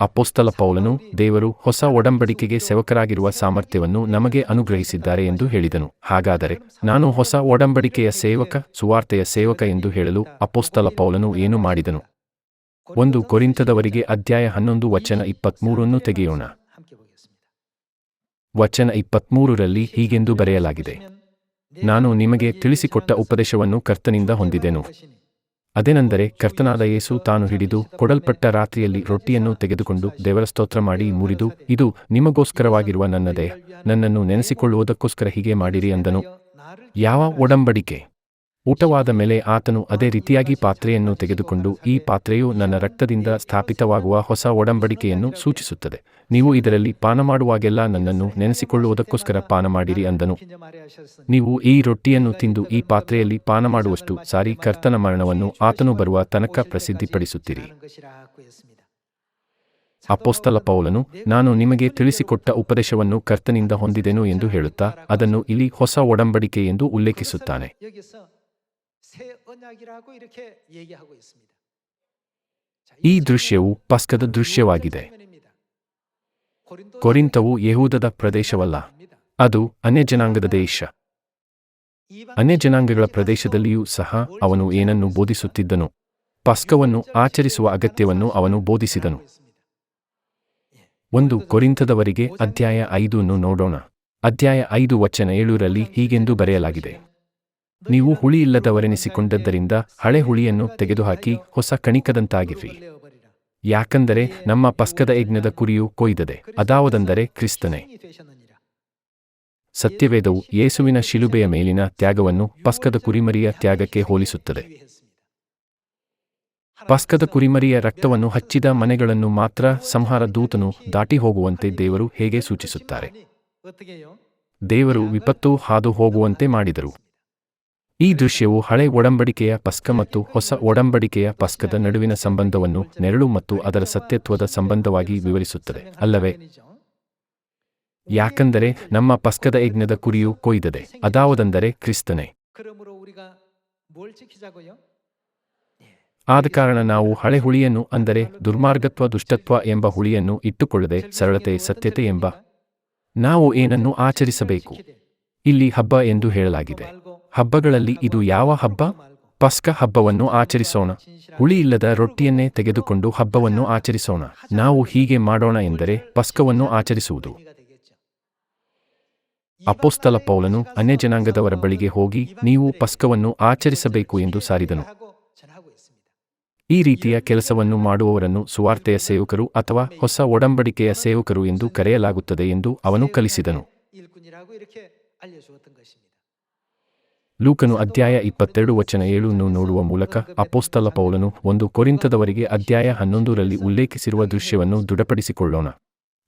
ಅಪೋಸ್ತಲ ಪೌಲನು ದೇವರು ಹೊಸ ಒಡಂಬಡಿಕೆಗೆ ಸೇವಕರಾಗಿರುವ ಸಾಮರ್ಥ್ಯವನ್ನು ನಮಗೆ ಅನುಗ್ರಹಿಸಿದ್ದಾರೆ ಎಂದು ಹೇಳಿದನು. ಹಾಗಾದರೆ ನಾನು ಹೊಸ ಒಡಂಬಡಿಕೆಯ ಸೇವಕ, ಸುವಾರ್ತೆಯ ಸೇವಕ ಎಂದು ಹೇಳಲು ಅಪೋಸ್ತಲ ಪೌಲನು ಏನು ಮಾಡಿದನು? ಒಂದು ಕೊರಿಂತದವರಿಗೆ ಅಧ್ಯಾಯ ಹನ್ನೊಂದು ವಚನ ಇಪ್ಪತ್ಮೂರನ್ನು ತೆಗೆಯೋಣ. ವಚನ ಇಪ್ಪತ್ಮೂರರಲ್ಲಿ ಹೀಗೆಂದು ಬರೆಯಲಾಗಿದೆ. ನಾನು ನಿಮಗೆ ತಿಳಿಸಿಕೊಟ್ಟ ಉಪದೇಶವನ್ನು ಕರ್ತನಿಂದ ಹೊಂದಿದೆನು. ಅದೇನೆಂದರೆ ಕರ್ತನಾದ ಯೇಸು ತಾನು ಹಿಡಿದು ಕೊಡಲ್ಪಟ್ಟ ರಾತ್ರಿಯಲ್ಲಿ ರೊಟ್ಟಿಯನ್ನು ತೆಗೆದುಕೊಂಡು ದೇವರ ಸ್ತೋತ್ರ ಮಾಡಿ ಮುರಿದು, ಇದು ನಿಮಗೋಸ್ಕರವಾಗಿರುವ ನನ್ನ ದೇಹ ನನ್ನನ್ನು ನೆನೆಸಿಕೊಳ್ಳುವುದಕ್ಕೋಸ್ಕರ ಹೀಗೆ ಮಾಡಿರಿ ಅಂದನು. ಯಾವ ಒಡಂಬಡಿಕೆ? ಊಟವಾದ ಮೇಲೆ ಆತನು ಅದೇ ರೀತಿಯಾಗಿ ಪಾತ್ರೆಯನ್ನು ತೆಗೆದುಕೊಂಡು ಈ ಪಾತ್ರೆಯು ನನ್ನ ರಕ್ತದಿಂದ ಸ್ಥಾಪಿತವಾಗುವ ಹೊಸ ಒಡಂಬಡಿಕೆಯನ್ನು ಸೂಚಿಸುತ್ತದೆ. ನೀವು ಇದರಲ್ಲಿ ಪಾನ ಮಾಡುವಾಗೆಲ್ಲ ನನ್ನನ್ನು ನೆನೆಸಿಕೊಳ್ಳುವುದಕ್ಕೋಸ್ಕರ ಪಾನ ಮಾಡಿರಿ ಅಂದನು. ನೀವು ಈ ರೊಟ್ಟಿಯನ್ನು ತಿಂದು ಈ ಪಾತ್ರೆಯಲ್ಲಿ ಪಾನ ಮಾಡುವಷ್ಟು ಸಾರಿ ಕರ್ತನ ಮರಣವನ್ನು ಆತನು ಬರುವ ತನಕ ಪ್ರಸಿದ್ಧಿಪಡಿಸುತ್ತೀರಿ. ಅಪ್ಪೋಸ್ತಲ ಪೌಲನು, ನಾನು ನಿಮಗೆ ತಿಳಿಸಿಕೊಟ್ಟ ಉಪದೇಶವನ್ನು ಕರ್ತನಿಂದ ಹೊಂದಿದೆನು ಎಂದು ಹೇಳುತ್ತಾ, ಅದನ್ನು ಇಲ್ಲಿ ಹೊಸ ಒಡಂಬಡಿಕೆ ಎಂದು ಉಲ್ಲೇಖಿಸುತ್ತಾನೆ. 새 언약이라고 이렇게 얘기하고 있습니다. 자, ಈ ದೃಶ್ಯವು ಪಸ್ಕದ ದೃಶ್ಯವಾಗಿದೆ 장면입니다. 고린도 ಕೊರಿಂತವು ಯಹೂದದ ಪ್ರದೇಶವಲ್ಲ 아닙니다. ಅದು ಅನ್ಯಜನಾಂಗದ ದೇಶ 이방 ಅನ್ಯಜನಾಂಗಗಳ ಪ್ರದೇಶದಲ್ಲಿಯೂ ಸಹ ಅವನು ಏನನ್ನು ಬೋಧಿಸುತ್ತಿದ್ದನು ಪಸ್ಕವನ್ನು ಆಚರಿಸುವ ಅಗತ್ಯವನ್ನು ಅವನು ಬೋಧಿಸಿದನು ಒಂದು ಕೊರಿಂತದವರಿಗೆ ಅಧ್ಯಾಯ ಐದನ್ನು ನೋಡೋಣ ಅಧ್ಯಾಯ ಐದು ವಚನ ಏಳರಲ್ಲಿ ಹೀಗೆಂದು ಬರೆಯಲಾಗಿದೆ ನೀವು ಹುಳಿಯಿಲ್ಲದವರೆನಿಸಿಕೊಂಡದ್ದರಿಂದ ಹಳೆ ಹುಳಿಯನ್ನು ತೆಗೆದುಹಾಕಿ ಹೊಸ ಕಣಿಕದಂತಾಗಿರಿ. ಯಾಕಂದರೆ ನಮ್ಮ ಪಸ್ಕದ ಯಜ್ಞದ ಕುರಿಯು ಕೊಯ್ದದೆ, ಅದಾವದಂದರೆ ಕ್ರಿಸ್ತನೇ. ಸತ್ಯವೇದವು ಯೇಸುವಿನ ಶಿಲುಬೆಯ ಮೇಲಿನ ತ್ಯಾಗವನ್ನು ಪಸ್ಕದ ಕುರಿಮರಿಯ ತ್ಯಾಗಕ್ಕೆ ಹೋಲಿಸುತ್ತದೆ. ಪಸ್ಕದ ಕುರಿಮರಿಯ ರಕ್ತವನ್ನು ಹಚ್ಚಿದ ಮನೆಗಳನ್ನು ಮಾತ್ರ ಸಂಹಾರ ದೂತನು ದಾಟಿ ಹೋಗುವಂತೆ ದೇವರು ಹೇಗೆ ಸೂಚಿಸುತ್ತಾರೆ? ದೇವರು ವಿಪತ್ತು ಹಾದು ಹೋಗುವಂತೆ ಮಾಡಿದರು. ಈ ದೃಶ್ಯವು ಹಳೆ ಒಡಂಬಡಿಕೆಯ ಪಸ್ಕ ಮತ್ತು ಹೊಸ ಒಡಂಬಡಿಕೆಯ ಪಸ್ಕದ ನಡುವಿನ ಸಂಬಂಧವನ್ನು ನೆರಳು ಮತ್ತು ಅದರ ಸತ್ಯತ್ವದ ಸಂಬಂಧವಾಗಿ ವಿವರಿಸುತ್ತದೆ. ಅಲ್ಲವೇ? ಯಾಕಂದರೆ ನಮ್ಮ ಪಸ್ಕದ ಯಜ್ಞದ ಕುರಿಯು ಕೊಯ್ದದೆ, ಅದಾವುದೆಂದರೆ ಕ್ರಿಸ್ತನೇ. ಆದ ಕಾರಣ ನಾವು ಹಳೆ ಹುಳಿಯನ್ನು ಅಂದರೆ ದುರ್ಮಾರ್ಗತ್ವ, ದುಷ್ಟತ್ವ ಎಂಬ ಹುಳಿಯನ್ನು ಇಟ್ಟುಕೊಳ್ಳದೆ ಸರಳತೆ, ಸತ್ಯತೆ ಎಂಬ ನಾವು ಏನನ್ನು ಆಚರಿಸಬೇಕು? ಇಲ್ಲಿ ಹಬ್ಬ ಎಂದು ಹೇಳಲಾಗಿದೆ. ಹಬ್ಬಗಳಲ್ಲಿ ಇದು ಯಾವ ಹಬ್ಬ? ಪಸ್ಕ ಹಬ್ಬವನ್ನು ಆಚರಿಸೋಣ. ಹುಳಿಯಿಲ್ಲದ ರೊಟ್ಟಿಯನ್ನೇ ತೆಗೆದುಕೊಂಡು ಹಬ್ಬವನ್ನು ಆಚರಿಸೋಣ. ನಾವು ಹೀಗೆ ಮಾಡೋಣ ಎಂದರೆ ಪಸ್ಕವನ್ನು ಆಚರಿಸುವುದು. ಅಪೋಸ್ತಲ ಪೌಲನು ಅನ್ಯಜನಾಂಗದವರ ಬಳಿಗೆ ಹೋಗಿ ನೀವು ಪಸ್ಕವನ್ನು ಆಚರಿಸಬೇಕು ಎಂದು ಸಾರಿದನು. ಈ ರೀತಿಯ ಕೆಲಸವನ್ನು ಮಾಡುವವರನ್ನು ಸುವಾರ್ತೆಯ ಸೇವಕರು ಅಥವಾ ಹೊಸ ಒಡಂಬಡಿಕೆಯ ಸೇವಕರು ಎಂದು ಕರೆಯಲಾಗುತ್ತದೆ ಎಂದು ಅವನು ಕಲಿಸಿದನು. ಲೂಕನು ಅಧ್ಯಾಯ ಇಪ್ಪತ್ತೆರಡು ವಚನ ಏಳನ್ನು ನೋಡುವ ಮೂಲಕ ಅಪೋಸ್ತಲ ಪೌಲನು ಒಂದು ಕೊರಿಂತದವರಿಗೆ ಅಧ್ಯಾಯ ಹನ್ನೊಂದರಲ್ಲಿ ಉಲ್ಲೇಖಿಸಿರುವ ದೃಶ್ಯವನ್ನು ದೃಢಪಡಿಸಿಕೊಳ್ಳೋಣ.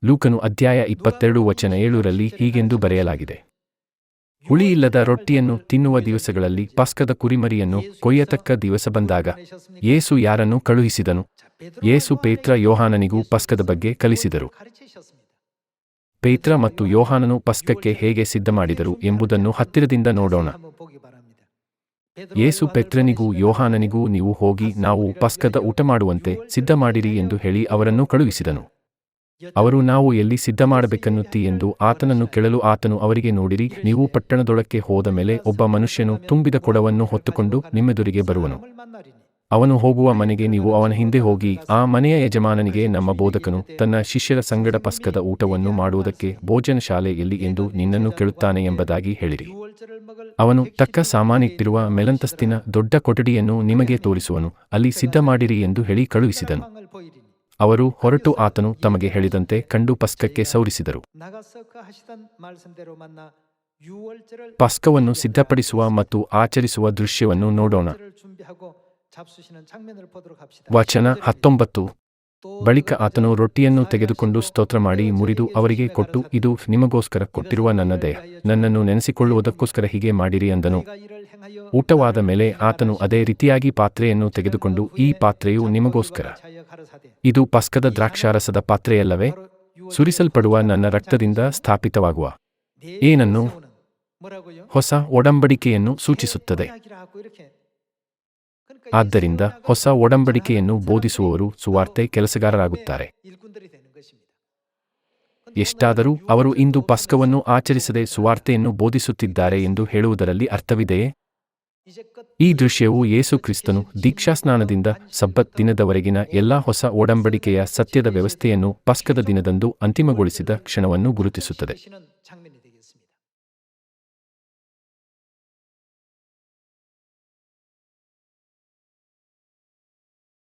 ಲೂಕನು ಅಧ್ಯಾಯ ಇಪ್ಪತ್ತೆರಡು ವಚನ ಏಳರಲ್ಲಿ ಹೀಗೆಂದು ಬರೆಯಲಾಗಿದೆ. ಹುಳಿಯಿಲ್ಲದ ರೊಟ್ಟಿಯನ್ನು ತಿನ್ನುವ ದಿವಸಗಳಲ್ಲಿ ಪಸ್ಕದ ಕುರಿಮರಿಯನ್ನು ಕೊಯ್ಯತಕ್ಕ ದಿವಸ ಬಂದಾಗ ಯೇಸು ಯಾರನ್ನು ಕಳುಹಿಸಿದನು? ಯೇಸು ಪೇತ್ರ ಯೋಹಾನನಿಗೂ ಪಸ್ಕದ ಬಗ್ಗೆ ಕಲಿಸಿದರು. ಪೇತ್ರ ಮತ್ತು ಯೋಹಾನನು ಪಸ್ಕಕ್ಕೆ ಹೇಗೆ ಸಿದ್ಧ ಮಾಡಿದರು ಎಂಬುದನ್ನು ಹತ್ತಿರದಿಂದ ನೋಡೋಣ. ಯೇಸು ಪೆತ್ರನಿಗೂ ಯೋಹಾನನಿಗೂ ನೀವು ಹೋಗಿ ನಾವು ಪಸ್ಕದ ಊಟ ಮಾಡುವಂತೆ ಸಿದ್ಧ ಮಾಡಿರಿ ಎಂದು ಹೇಳಿ ಅವರನ್ನು ಕಳುಹಿಸಿದನು. ಅವರು ನಾವು ಎಲ್ಲಿ ಸಿದ್ಧ ಮಾಡಬೇಕನ್ನುತ್ತಿ ಎಂದು ಆತನನ್ನು ಕೇಳಲು ಆತನು ಅವರಿಗೆ ನೋಡಿರಿ, ನೀವು ಪಟ್ಟಣದೊಳಕ್ಕೆ ಹೋದ ಮೇಲೆ ಒಬ್ಬ ಮನುಷ್ಯನು ತುಂಬಿದ ಕೊಡವನ್ನು ಹೊತ್ತುಕೊಂಡು ನಿಮ್ಮೆದುರಿಗೆ ಬರುವನು. ಅವನು ಹೋಗುವ ಮನೆಗೆ ನೀವು ಅವನ ಹಿಂದೆ ಹೋಗಿ, ಆ ಮನೆಯ ಯಜಮಾನನಿಗೆ ನಮ್ಮ ಬೋಧಕನು ತನ್ನ ಶಿಷ್ಯರ ಸಂಗಡ ಪಸ್ಕದ ಊಟವನ್ನು ಮಾಡುವುದಕ್ಕೆ ಭೋಜನ ಶಾಲೆ ಎಲ್ಲಿ ಎಂದು ನಿನ್ನನ್ನು ಕೇಳುತ್ತಾನೆ ಎಂಬುದಾಗಿ ಹೇಳಿರಿ. ಅವನು ತಕ್ಕ ಸಾಮಾನಿಟ್ಟಿರುವ ಮೆಲಂತಸ್ತಿನ ದೊಡ್ಡ ಕೊಠಡಿಯನ್ನು ನಿಮಗೆ ತೋರಿಸುವನು, ಅಲ್ಲಿ ಸಿದ್ಧ ಮಾಡಿರಿ ಎಂದು ಹೇಳಿ ಕಳುಹಿಸಿದನು. ಅವರು ಹೊರಟು ಆತನು ತಮಗೆ ಹೇಳಿದಂತೆ ಕಂಡು ಪಸ್ಕಕ್ಕೆ ಸೌರಿಸಿದರು. ಪಸ್ಕವನ್ನು ಸಿದ್ಧಪಡಿಸುವ ಮತ್ತು ಆಚರಿಸುವ ದೃಶ್ಯವನ್ನು ನೋಡೋಣ. ವಚನ ಹತ್ತೊಂಬತ್ತು. ಬಳಿಕ ಆತನು ರೊಟ್ಟಿಯನ್ನು ತೆಗೆದುಕೊಂಡು ಸ್ತೋತ್ರ ಮಾಡಿ ಮುರಿದು ಅವರಿಗೆ ಕೊಟ್ಟು ಇದು ನಿಮಗೋಸ್ಕರ ಕೊಟ್ಟಿರುವ ನನ್ನ ದೇಹ ನನ್ನನ್ನು ನೆನೆಸಿಕೊಳ್ಳುವುದಕ್ಕೋಸ್ಕರ ಹೀಗೆ ಮಾಡಿರಿ ಅಂದನು. ಊಟವಾದ ಮೇಲೆ ಆತನು ಅದೇ ರೀತಿಯಾಗಿ ಪಾತ್ರೆಯನ್ನು ತೆಗೆದುಕೊಂಡು ಈ ಪಾತ್ರೆಯು ನಿಮಗೋಸ್ಕರ. ಇದು ಪಸ್ಕದ ದ್ರಾಕ್ಷಾರಸದ ಪಾತ್ರೆಯಲ್ಲವೇ? ಸುರಿಸಲ್ಪಡುವ ನನ್ನ ರಕ್ತದಿಂದ ಸ್ಥಾಪಿತವಾಗುವ. ಏನನ್ನು? ಹೊಸ ಒಡಂಬಡಿಕೆಯನ್ನು ಸೂಚಿಸುತ್ತದೆ. ಆದ್ದರಿಂದ ಹೊಸ ಒಡಂಬಡಿಕೆಯನ್ನು ಬೋಧಿಸುವವರು ಸುವಾರ್ತೆ ಕೆಲಸಗಾರರಾಗುತ್ತಾರೆ. ಎಷ್ಟಾದರೂ ಅವರು ಇಂದು ಪಸ್ಕವನ್ನು ಆಚರಿಸದೆ ಸುವಾರ್ತೆಯನ್ನು ಬೋಧಿಸುತ್ತಿದ್ದಾರೆ ಎಂದು ಹೇಳುವುದರಲ್ಲಿ ಅರ್ಥವಿದೆಯೇ? ಈ ದೃಶ್ಯವು ಯೇಸು ಕ್ರಿಸ್ತನು ದೀಕ್ಷಾಸ್ನಾನದಿಂದ ಸಬ್ಬತ್ ದಿನದವರೆಗಿನ ಎಲ್ಲಾ ಹೊಸ ಒಡಂಬಡಿಕೆಯ ಸತ್ಯದ ವ್ಯವಸ್ಥೆಯನ್ನು ಪಸ್ಕದ ದಿನದಂದು ಅಂತಿಮಗೊಳಿಸಿದ ಕ್ಷಣವನ್ನು ಗುರುತಿಸುತ್ತದೆ.